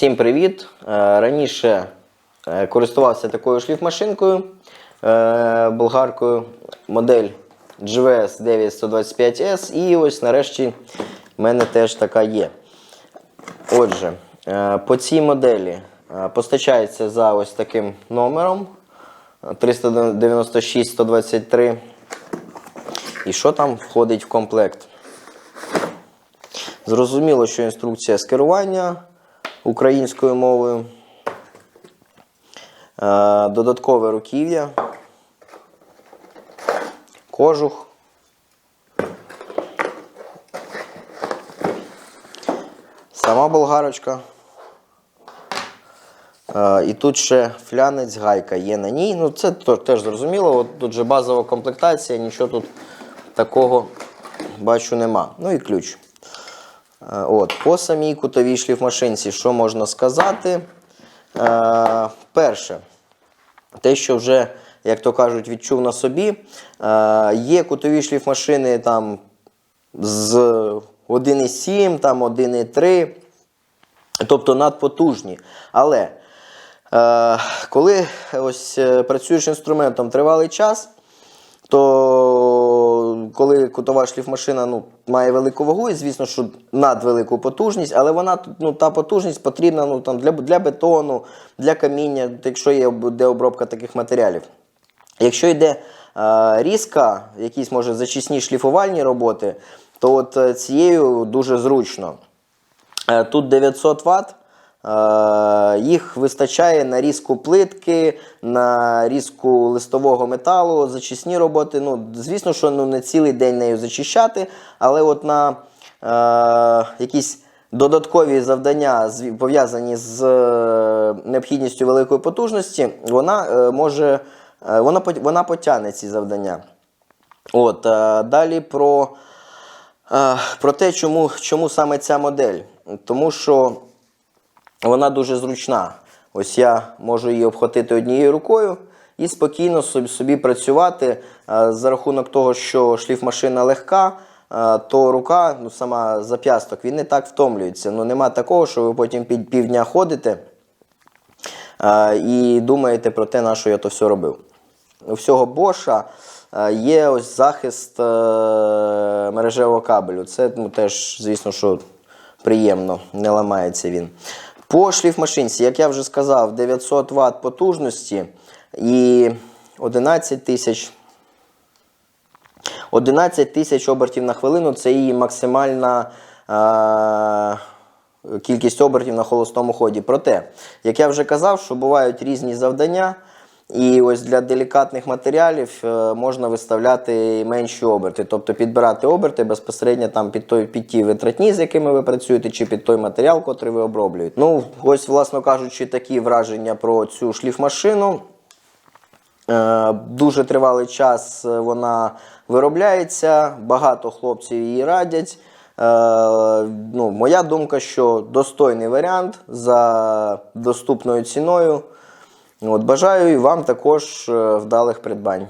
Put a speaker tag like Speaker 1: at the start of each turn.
Speaker 1: Всім привіт! Е, Раніше е, користувався такою шліфмашинкою е, болгаркою модель GVS 9125S і ось нарешті в мене теж така є. Отже, по цій моделі постачається за ось таким номером е, 396 123. І що там входить в комплект? Зрозуміло, що інструкція з керування українською мовою, Е, додаткове руків'я, кожух. Сама болгарочка. Е, І тут ще флянець, гайка є на ній. Ну, це теж зрозуміло. От тут же базова комплектація, нічого тут такого бачу нема. Ну і ключ. Е, От, по самій кутовій шліфмашинці, що можна сказати? Е, перше, те, що вже, як то кажуть, відчув на собі. Е, є кутові шліфмашини там з 1,7, там 1,3, тобто надпотужні. Але е, коли ось е, працюєш інструментом тривалий час, то коли кутова шліфмашина ну, має велику вагу, і звісно, що надвелику потужність, але вона ну, та потужність потрібна ну, там, для, для бетону, для каміння, якщо є де обробка таких матеріалів. Якщо йде е, різка, якісь може зачисні шліфувальні роботи, то от е, цією дуже зручно. Е, Тут 900 Вт. Е, Їх вистачає на різку плитки, на різку листового металу, зачисні роботи. Ну, звісно, що ну, не цілий день нею зачищати, але от на е, якісь додаткові завдання, пов'язані з е, необхідністю великої потужності, вона е, може вона, вона потягне ці завдання. От, е, далі про, е, про те, чому, чому саме ця модель. Тому що вона дуже зручна. Ось я можу її обхватити однією рукою і спокійно собі, працювати Е, за рахунок того, що шліфмашина легка. е, То рука, ну сама зап'ясток, він не так втомлюється. Ну нема такого, що ви потім під півдня ходите е, і думаєте про те, на що я то все робив. У всього Боша є ось захист мережевого кабелю. Це ну, теж, звісно, що приємно, не ламається він. По шліфмашинці, як я вже сказав, 900 Вт потужності і 11 тисяч 11 тисяч обертів на хвилину це її максимальна е, кількість обертів на холостому ході. Проте, як я вже казав, що бувають різні завдання, і ось для делікатних матеріалів е, можна виставляти менші оберти, тобто підбирати оберти безпосередньо там під, той, під ті витратні, з якими ви працюєте, чи під той матеріал, котрий ви оброблюєте. Ну, ось, власно кажучи, такі враження про цю шліфмашину. Е, Дуже тривалий час е, вона виробляється, багато хлопців її радять. Ну, моя думка, що достойний варіант за доступною ціною. От, бажаю і вам також е, вдалих придбань.